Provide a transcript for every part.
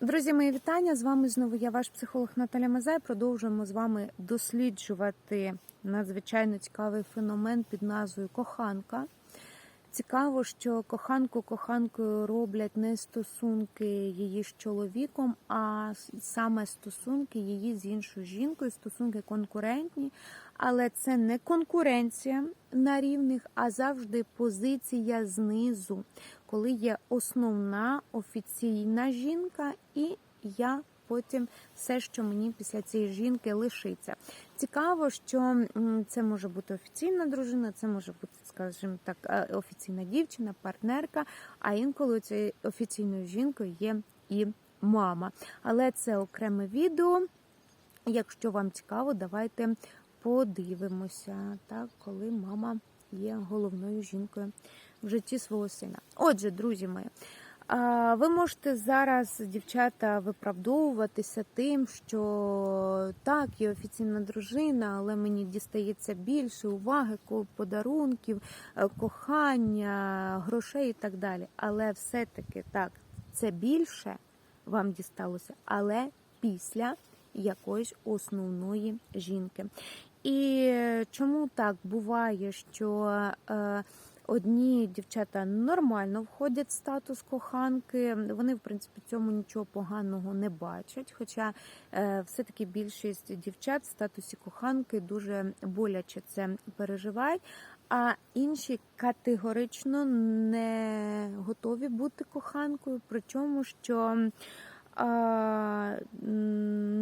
Друзі, мої вітання. З вами знову я, ваш психолог Наталя Мазай. Продовжуємо з вами досліджувати надзвичайно цікавий феномен під назвою коханка. Цікаво, що коханку коханкою роблять не стосунки її з чоловіком, а саме стосунки її з іншою жінкою, стосунки конкурентні. Але це не конкуренція на рівних, а завжди позиція знизу, коли є основна офіційна жінка, і я потім все, що мені після цієї жінки лишиться. Цікаво, що це може бути офіційна дружина, це може бути, скажімо так, е, офіційна дівчина, партнерка. А інколи цією офіційною жінкою є і мама. Але це окреме відео. Якщо вам цікаво, давайте подивимося, так, коли мама є головною жінкою в житті свого сина. Отже, друзі мої, ви можете зараз, дівчата, виправдовуватися тим, що так, є офіційна дружина, але мені дістається більше уваги, подарунків, е, кохання, грошей і так далі. Але все-таки так, це більше вам дісталося, але після якоїсь основної жінки. І е, чому так буває, що е, одні дівчата нормально входять в статус коханки, вони, в принципі, цьому нічого поганого не бачать. Хоча е, все-таки більшість дівчат в статусі коханки дуже боляче це переживають. А інші категорично не готові бути коханкою, причому що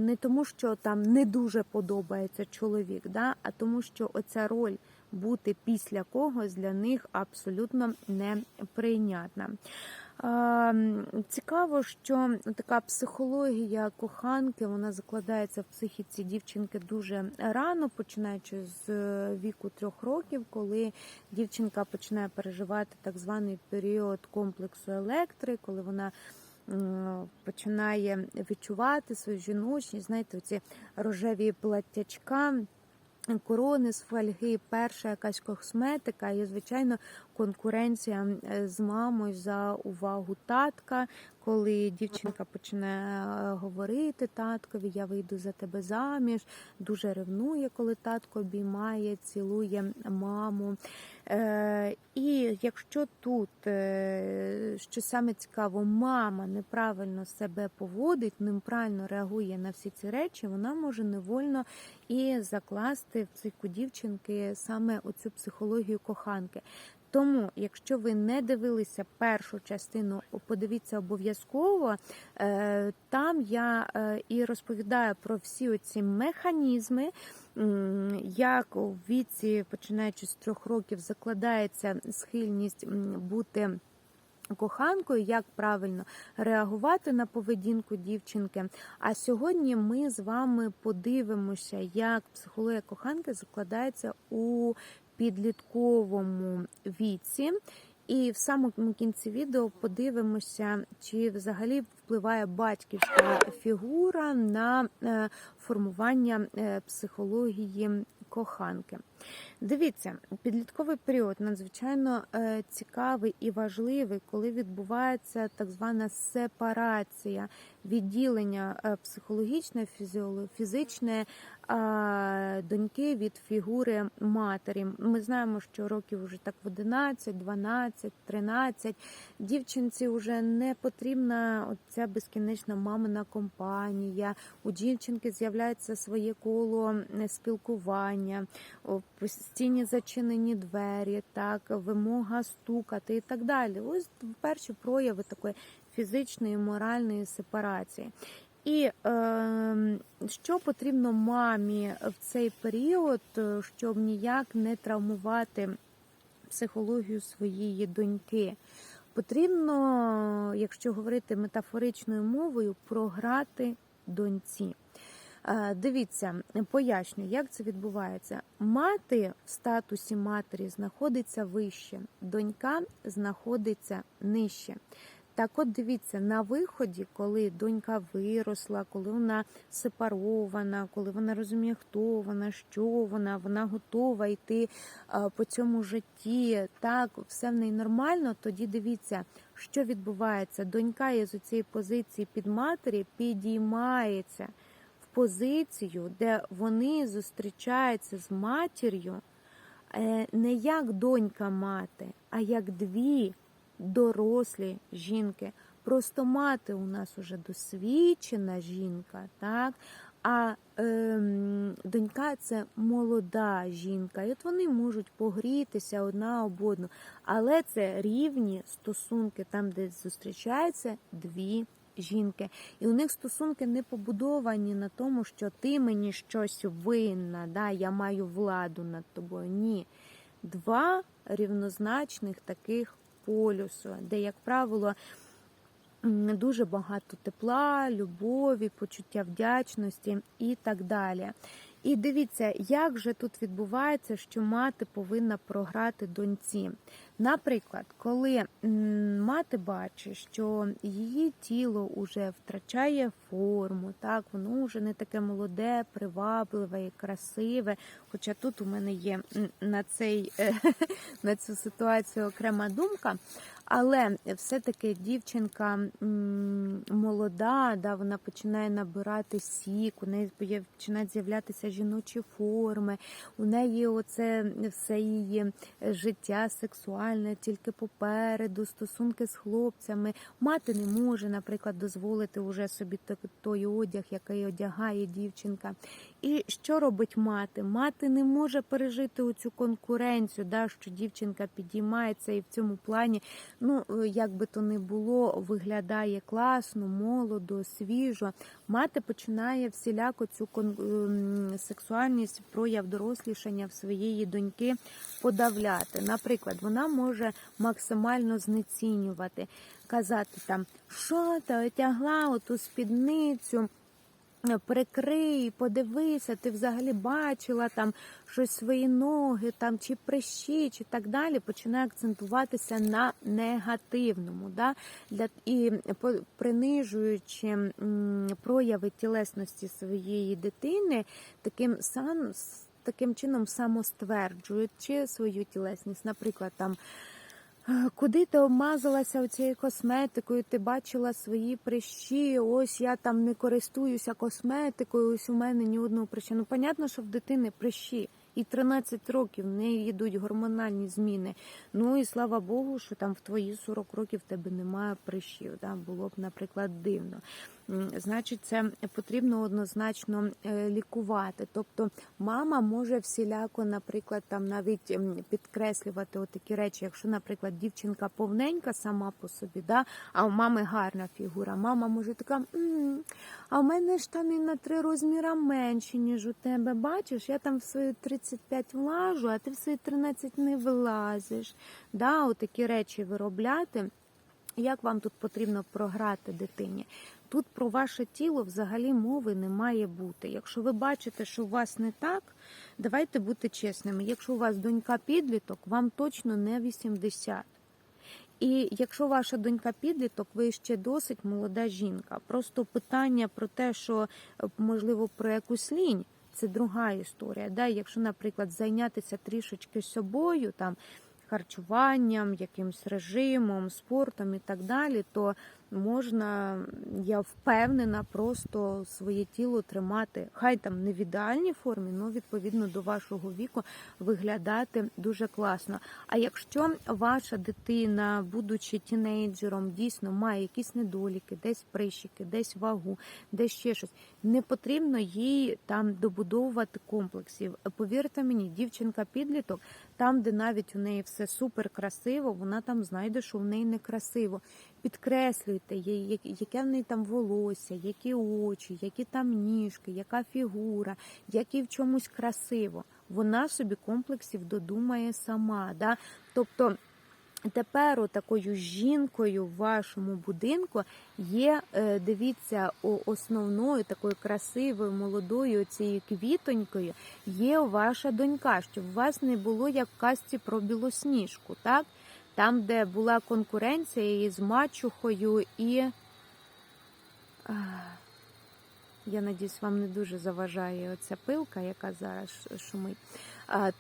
не тому, що там не дуже подобається чоловік, да, а тому, що оця роль бути після когось для них абсолютно неприйнятна. Цікаво, що така психологія коханки вона закладається в психіці дівчинки дуже рано, починаючи з е, віку трьох років, коли дівчинка починає переживати так званий період комплексу електри, коли вона починає відчувати свою жіночність, знаєте, ці рожеві платтячка. Корони з фольги, перша якась косметика, і, звичайно, конкуренція е, з мамою за увагу татка, коли дівчинка починає е, говорити таткові, я вийду за тебе заміж, дуже ревнує, коли татко обіймає, цілує маму. Е, І якщо тут, що саме цікаво, мама неправильно себе поводить, неправильно реагує на всі ці речі, вона може невольно і закласти в цику дівчинки саме оцю психологію коханки. Тому, якщо ви не дивилися першу частину, подивіться обов'язково. Е, Там я е, і розповідаю про всі оці механізми, як у віці, починаючи з трьох років, закладається схильність бути. Коханкою, як правильно реагувати на поведінку дівчинки. А сьогодні ми з вами подивимося, як психологія коханки закладається у підлітковому віці. І в самому кінці відео подивимося, чи взагалі впливає батьківська фігура на е, формування е, психології коханки. Дивіться, підлітковий період надзвичайно е, цікавий і важливий, коли відбувається так звана сепарація, відділення е, психологічне, фізичне доньки від фігури матері. Ми знаємо, що років вже так в 11, 12, 13 дівчинці вже не потрібна ця безкінечна мамина компанія. У дівчинки з'являється своє коло е, спілкування, постійні зачинені двері, так, вимога стукати і так далі. Ось перші прояви такої фізичної, моральної сепарації. І е, що потрібно мамі в цей період, е, щоб ніяк не травмувати психологію своєї доньки? Потрібно, якщо говорити метафоричною мовою, програти доньці. Е, Дивіться, поясню, як це відбувається. Мати в статусі матері знаходиться вище, донька знаходиться нижче. Так от дивіться, на виході, коли донька виросла, коли вона сепарована, коли вона розуміє, хто вона, що вона, вона готова йти по цьому житті, так, все в неї нормально, тоді дивіться, що відбувається. Донька із цієї позиції під матері підіймається позицію, де вони зустрічаються з матір'ю е, не як донька мати, а як дві дорослі жінки. Просто мати у нас уже досвідчена жінка, так? А ем, донька це молода жінка. І от вони можуть погрітися одна об одну. Але це рівні стосунки, там, де зустрічаються дві жінки. І у них стосунки не побудовані на тому, що ти мені щось винна, да, я маю владу над тобою. Ні. Два рівнозначних таких полюсу, де, як правило, дуже багато тепла, любові, почуття вдячності і так далі. І дивіться, як же тут відбувається, що мати повинна програти доньці. Наприклад, коли мати бачить, що її тіло вже втрачає форму, так воно вже не таке молоде, привабливе і красиве. Хоча тут у мене є на цей на цю ситуацію окрема думка. Але все-таки дівчинка молода, да, вона починає набирати сік, у неї починають з'являтися жіночі форми, у неї оце все її життя сексуальне тільки попереду, стосунки з хлопцями. Мати не може, наприклад, дозволити уже собі той одяг, який одягає дівчинка. І що робить мати? Мати не може пережити оцю конкуренцію, да, що дівчинка підіймається і в цьому плані, ну е, як би то не було, виглядає класно, молодо, свіжо. Мати починає всіляко цю ем, сексуальність, прояв дорослішання в своєї доньки подавляти. Наприклад, вона може максимально знецінювати, казати там, що ти одягла оту спідницю. Прикрий, подивися, ти взагалі бачила там щось свої ноги, там чи прищі, чи так далі, починає акцентуватися на негативному, да? Для, і принижуючи прояви тілесності своєї дитини, таким сам таким чином самостверджуючи свою тілесність, наприклад, там. «Е, Куди ти обмазалася цією косметикою? Ти бачила свої прищі? Ось я там не користуюся косметикою. Ось у мене ні одного прища. Ну, понятно, що в дитини прищі і 13 років в неї йдуть гормональні зміни. Ну і слава Богу, що там в твої 40 років в тебе немає прищів. Да? Було б, наприклад, дивно. Значить, це потрібно однозначно е, лікувати. Тобто, мама може всіляко, наприклад, там навіть підкреслювати такі речі, якщо, наприклад, дівчинка повненька сама по собі, да, а у мами гарна фігура. Мама може така, а в мене штани на три розміра менші, ніж у тебе. Бачиш, я там в свою 30 25 влажу, а ти в свої 13 не вилазиш. Да, Отакі речі виробляти. Як вам тут потрібно програти дитині? Тут про ваше тіло взагалі мови не має бути. Якщо ви бачите, що у вас не так, давайте бути чесними. Якщо у вас донька підліток, вам точно не 80. І якщо ваша донька підліток, ви ще досить молода жінка. Просто питання про те, що е, можливо про якусь лінь це друга історія. Да? Якщо, наприклад, зайнятися трішечки собою, там харчуванням, якимсь режимом, спортом і так далі, то можна, я впевнена, просто своє тіло тримати, хай там не в ідеальній формі, але відповідно до вашого віку виглядати дуже класно. А якщо ваша дитина, будучи тінейджером, дійсно має якісь недоліки, десь прищики, десь вагу, десь ще щось, не потрібно їй там добудовувати комплексів. Повірте мені, дівчинка-підліток, там, де навіть у неї все супер красиво, вона там знайде, що в неї некрасиво. Підкреслюйте, їй, яке в неї там волосся, які очі, які там ніжки, яка фігура, які в чомусь красиво. Вона собі комплексів додумає сама. Да? Тобто Тепер такою жінкою в вашому будинку є, е, дивіться, основною такою красивою, молодою цією квітонькою є ваша донька, щоб у вас не було як в казці про білосніжку. Так? там, де була конкуренція із мачухою і. Я надіюсь, вам не дуже заважає оця пилка, яка зараз шумить.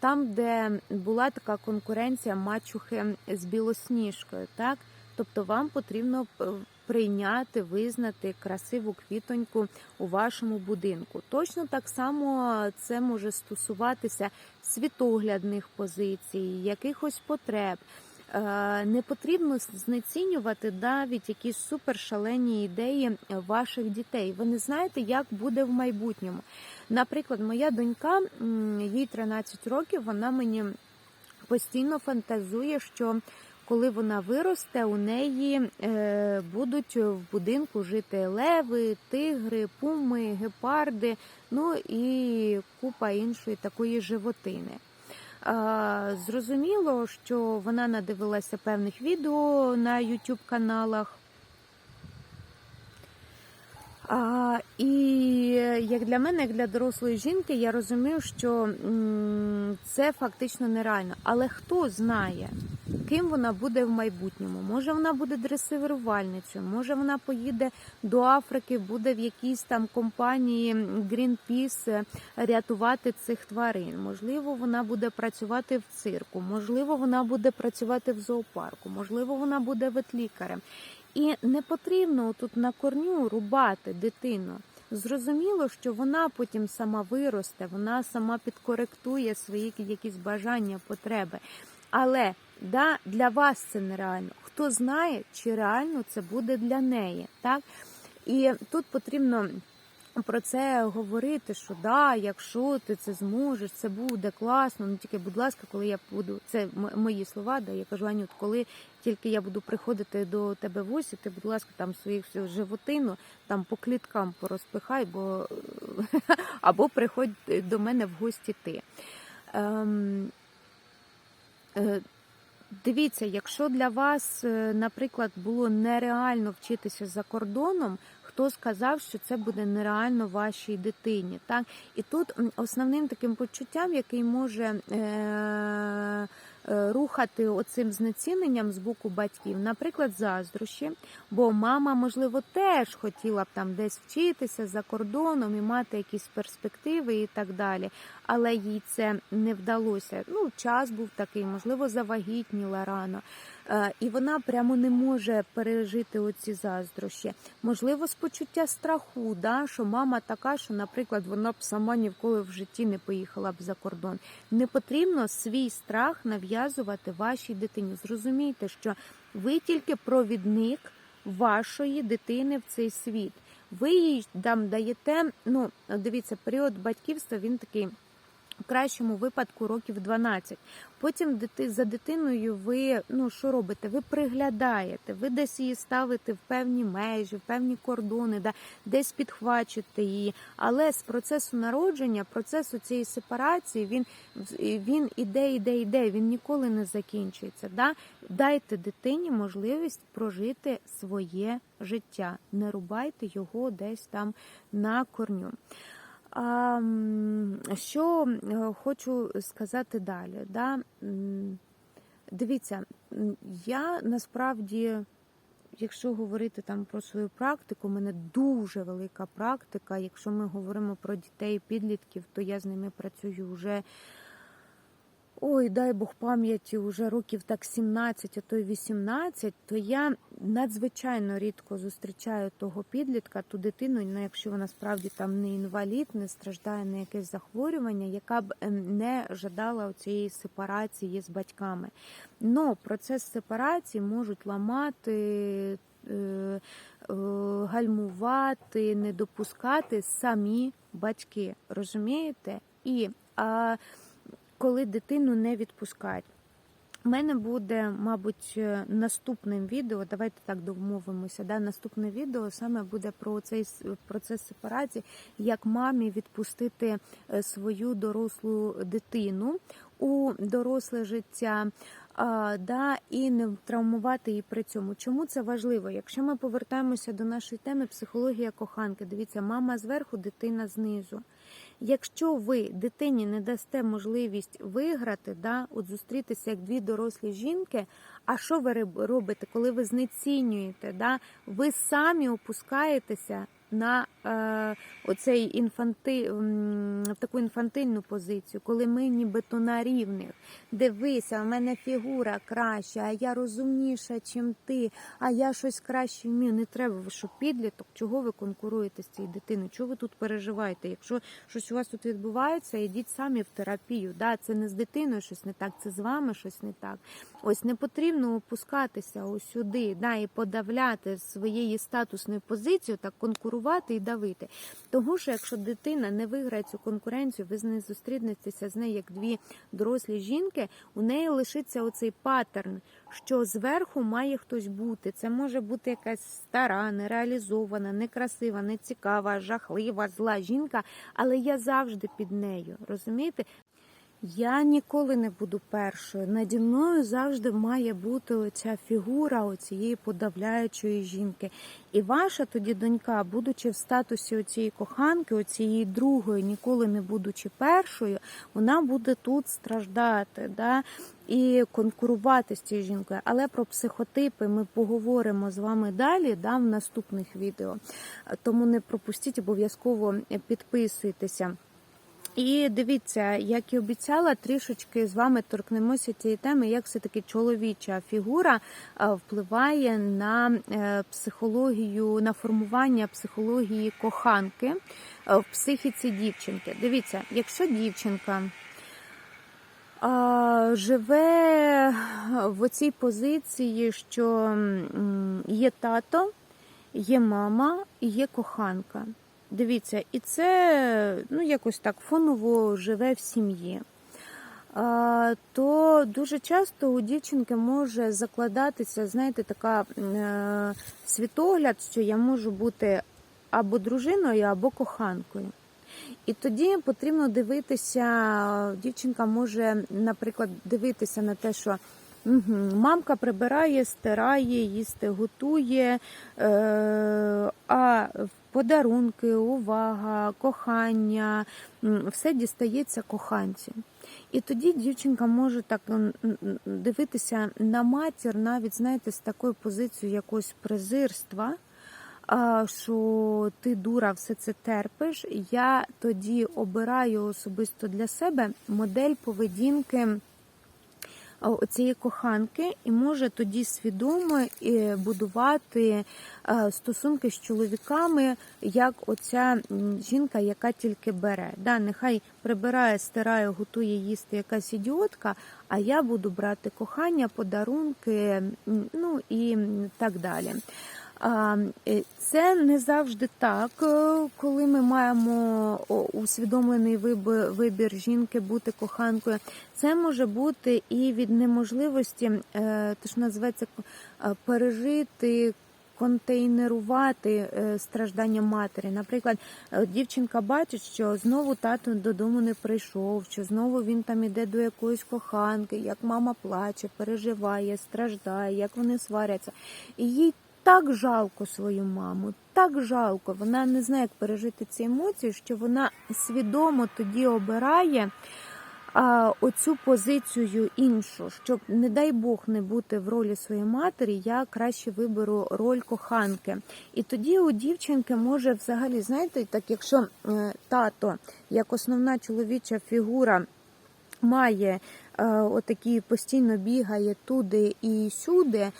Там, де була така конкуренція мачухи з білосніжкою, так? Тобто вам потрібно прийняти, визнати красиву квітоньку у вашому будинку. Точно так само це може стосуватися світоглядних позицій, якихось потреб. Е, Не потрібно знецінювати навіть якісь супершалені ідеї ваших дітей. Ви не знаєте, як буде в майбутньому. Наприклад, моя донька, їй 13 років, вона мені постійно фантазує, що коли вона виросте, у неї е, будуть в будинку жити леви, тигри, пуми, гепарди, ну і купа іншої такої животини. Зрозуміло, що вона надивилася певних відео на YouTube каналах. А, і як для мене, як для дорослої жінки, я розумію, що це фактично нереально. Але хто знає, ким вона буде в майбутньому? Може, вона буде дресирувальницею, може вона поїде до Африки, буде в якійсь там компанії Greenpeace рятувати цих тварин. Можливо, вона буде працювати в цирку, можливо, вона буде працювати в зоопарку, можливо, вона буде ветлікарем. І не потрібно тут на корню рубати дитину. Зрозуміло, що вона потім сама виросте, вона сама підкоректує свої якісь бажання, потреби. Але да, для вас це нереально. Хто знає, чи реально це буде для неї, так? І тут потрібно про це говорити, що да, якщо ти це зможеш, це буде класно. Ну тільки, будь ласка, коли я буду, це мої слова, да, я кажу, Анют, коли тільки я буду приходити до тебе в гості, ти, будь ласка, там всю животину там по кліткам порозпихай, бо або приходь до мене в гості ти. Ем, е, Дивіться, якщо для вас, е, наприклад, було нереально вчитися за кордоном, хто сказав, що це буде нереально вашій дитині? Так? І тут основним таким почуттям, який може е- е, рухати оцим знеціненням з боку батьків, наприклад, заздрощі, бо мама, можливо, теж хотіла б там десь вчитися за кордоном і мати якісь перспективи і так далі, але їй це не вдалося. Ну, час був такий, можливо, завагітніла рано. Е, І вона прямо не може пережити оці заздрощі. Можливо, з почуття страху, да, що мама така, що, наприклад, вона б сама ніколи в житті не поїхала б за кордон. Не потрібно свій страх нав'язувати вашій дитині. Зрозумійте, що ви тільки провідник вашої дитини в цей світ. Ви їй там даєте, ну дивіться, період батьківства він такий. В кращому випадку років 12. Потім за дитиною ви ну що робите? Ви приглядаєте, ви десь її ставите в певні межі, в певні кордони, да, десь підхвачуєте її. Але з процесу народження, процесу цієї сепарації, він він іде, іде, іде, він ніколи не закінчується. Да? Дайте дитині можливість прожити своє життя, не рубайте його десь там на корню. А, що е, хочу сказати далі? Да? Дивіться, я насправді, якщо говорити там про свою практику, у мене дуже велика практика. Якщо ми говоримо про дітей, підлітків, то я з ними працюю вже. Ой, дай Бог пам'яті, уже років так 17, а то й 18, то я надзвичайно рідко зустрічаю того підлітка, ту дитину, ну, якщо вона справді там не інвалід, не страждає на якесь захворювання, яка б ем, не жадала цієї сепарації з батьками. Но процес сепарації можуть ламати. е, е, Гальмувати, не допускати самі батьки, розумієте? І а, коли дитину не відпускають. У мене буде, мабуть, е, наступним відео. Давайте так домовимося. Да? Наступне відео саме буде про цей процес сепарації, як мамі відпустити е, свою дорослу дитину у доросле життя. Да, і не травмувати її при цьому. Чому це важливо? Якщо ми повертаємося до нашої теми психологія коханки, дивіться, мама зверху, дитина знизу. Якщо ви дитині не дасте можливість виграти, да, от зустрітися як дві дорослі жінки, А що ви робите, коли ви знецінюєте? Да? Ви самі опускаєтеся на оцей інфанти, в таку інфантильну позицію, коли ми нібито на рівних. Дивися, в мене фігура краща, а я розумніша, чим ти, а я щось краще вмію. Не треба, ви що підліток, чого ви конкуруєте з цією дитиною? Чого ви тут переживаєте? Якщо щось у вас тут відбувається, йдіть самі в терапію. Да, це не з дитиною щось не так, це з вами щось не так. Ось не потрібно опускатися ось сюди, да, і подавляти своєї статусної позиції, так конкурувати і давити. Тому що якщо дитина не виграє цю конкуренцію, ви не зустрінетеся з нею як дві дорослі жінки, у неї лишиться оцей паттерн, що зверху має хтось бути. Це може бути якась стара, нереалізована, некрасива, нецікава, жахлива, зла жінка, але я завжди під нею. Розумієте? Я ніколи не буду першою. Наді мною завжди має бути оця фігура оцієї подавляючої жінки. І ваша тоді донька, будучи в статусі оцієї коханки, оцієї другої, ніколи не будучи першою, вона буде тут страждати. Да? І конкурувати з цією жінкою. Але про психотипи ми поговоримо з вами далі да, в наступних відео. Тому не пропустіть, обов'язково підписуйтеся. І дивіться, як і обіцяла, трішечки з вами торкнемося цієї теми, як все-таки чоловіча фігура е, впливає на е, психологію, на формування психології коханки е, в психіці дівчинки. Дивіться, якщо дівчинка живе в оцій позиції, що є тато, є мама і є коханка. Дивіться, і це ну, якось так фоново живе в сім'ї. То дуже часто у дівчинки може закладатися, знаєте, така е, світогляд, що я можу бути або дружиною, або коханкою. І тоді потрібно дивитися, дівчинка може, наприклад, дивитися на те, що мамка прибирає, стирає, їсти готує, е, а подарунки, увага, кохання, все дістається коханцю. І тоді дівчинка може так дивитися на матір, навіть знаєте, з такою позицією якогось презирства. Що ти дура, все це терпиш. Я тоді обираю особисто для себе модель поведінки цієї коханки, і може тоді свідомо е, будувати е, стосунки з чоловіками, як оця жінка, яка тільки бере. Да, Нехай прибирає, стирає, готує їсти якась ідіотка, а я буду брати кохання, подарунки, ну і так далі. Це не завжди так, е, коли ми маємо усвідомлений вибір, жінки бути коханкою. Це може бути і від неможливості, е, те, що називається е, пережити. Контейнерувати страждання матері. Наприклад, дівчинка бачить, що знову тато додому не прийшов, що знову він там іде до якоїсь коханки, як мама плаче, переживає, страждає, як вони сваряться. І їй так жалко свою маму, так жалко. Вона не знає, як пережити ці емоції, що вона свідомо тоді обирає а, оцю позицію іншу, щоб, не дай Бог, не бути в ролі своєї матері, я краще виберу роль коханки. І тоді у дівчинки може взагалі, знаєте, так якщо е, тато як основна чоловіча фігура має е, отакі постійно бігає туди і сюди.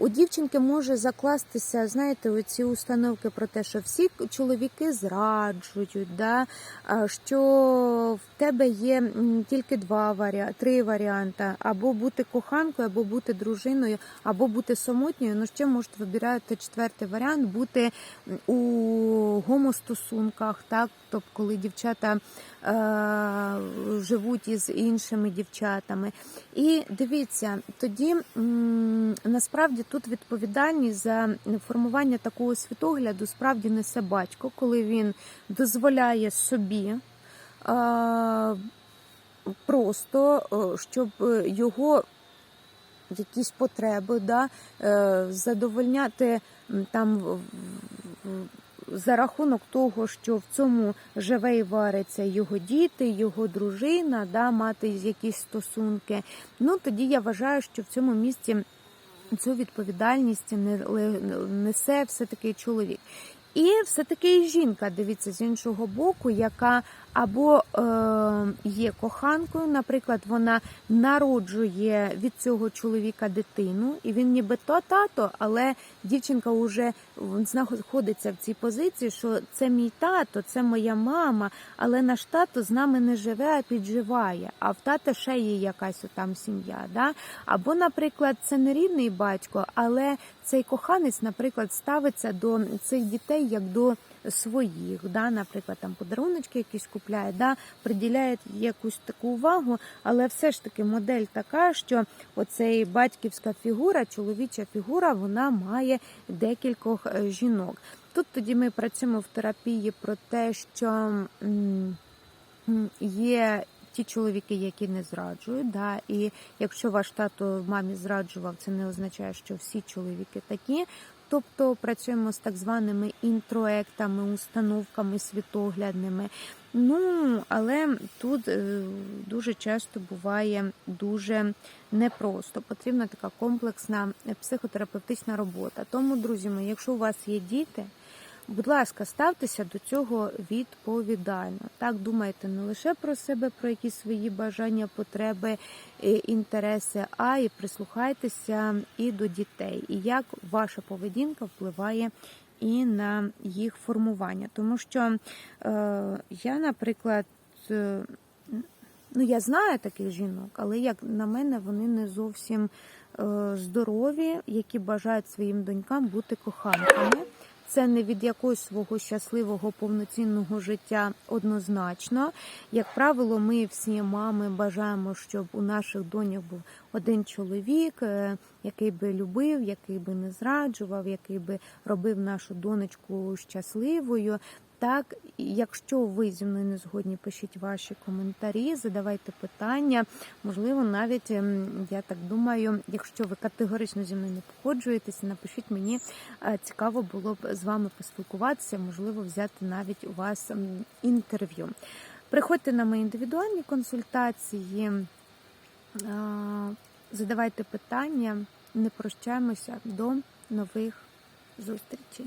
У дівчинки може закластися, знаєте, оці установки про те, що всі чоловіки зраджують, да? що в тебе є тільки два варіанти, три варіанти: або бути коханкою, або бути дружиною, або бути самотньою. Ну ще можете вибирати четвертий варіант бути у гомостосунках, так, тобто коли дівчата е, живуть із іншими дівчатами. І дивіться, тоді м, насправді тут відповідальність за формування такого світогляду справді несе батько, коли він дозволяє собі. Е, Просто е, щоб його якісь потреби да, е, задовольняти там за рахунок того, що в цьому живе і вариться його діти, його дружина, да, мати якісь стосунки. Ну тоді я вважаю, що в цьому місці цю відповідальність несе все-таки чоловік. І все-таки і жінка, дивіться, з іншого боку, яка або е, є коханкою, наприклад, вона народжує від цього чоловіка дитину, і він ніби то тато, але дівчинка вже знаходиться в цій позиції, що це мій тато, це моя мама, але наш тато з нами не живе, а підживає. А в тата ще є якась там сім'я. Да? Або, наприклад, це не рідний батько, але цей коханець, наприклад, ставиться до цих дітей як до своїх, да, наприклад, там подаруночки якісь купляє, да, приділяє якусь таку увагу, але все ж таки модель така, що оцей батьківська фігура, чоловіча фігура, вона має декількох е, жінок. Тут тоді ми працюємо в терапії про те, що є. Ті чоловіки, які не зраджують, да, і якщо ваш тато мамі зраджував, це не означає, що всі чоловіки такі. Тобто працюємо з так званими інтроектами, установками світоглядними. Ну, але тут е, дуже часто буває дуже непросто. Потрібна така комплексна е, психотерапевтична робота. Тому, друзі мої, якщо у вас є діти, будь ласка, ставтеся до цього відповідально. Так думайте не лише про себе, про якісь свої бажання, потреби, е, інтереси, а і прислухайтеся і до дітей, і як ваша поведінка впливає і на їх формування. Тому що е, я, наприклад, е, ну я знаю таких жінок, але як на мене, вони не зовсім е, здорові, які бажають своїм донькам бути коханками. Це не від якогось свого щасливого повноцінного життя однозначно. Як правило, ми всі мами бажаємо, щоб у наших донях був один чоловік, е, який би любив, який би не зраджував, який би робив нашу донечку щасливою. Так, якщо ви зі мною не згодні, пишіть ваші коментарі, задавайте питання. Можливо, навіть ем, я так думаю, якщо ви категорично зі мною не погоджуєтеся, напишіть мені Е, цікаво було б з вами поспілкуватися, можливо, взяти навіть у вас інтерв'ю. Приходьте на мої індивідуальні консультації, е, задавайте питання, не прощаємося до нових зустрічей.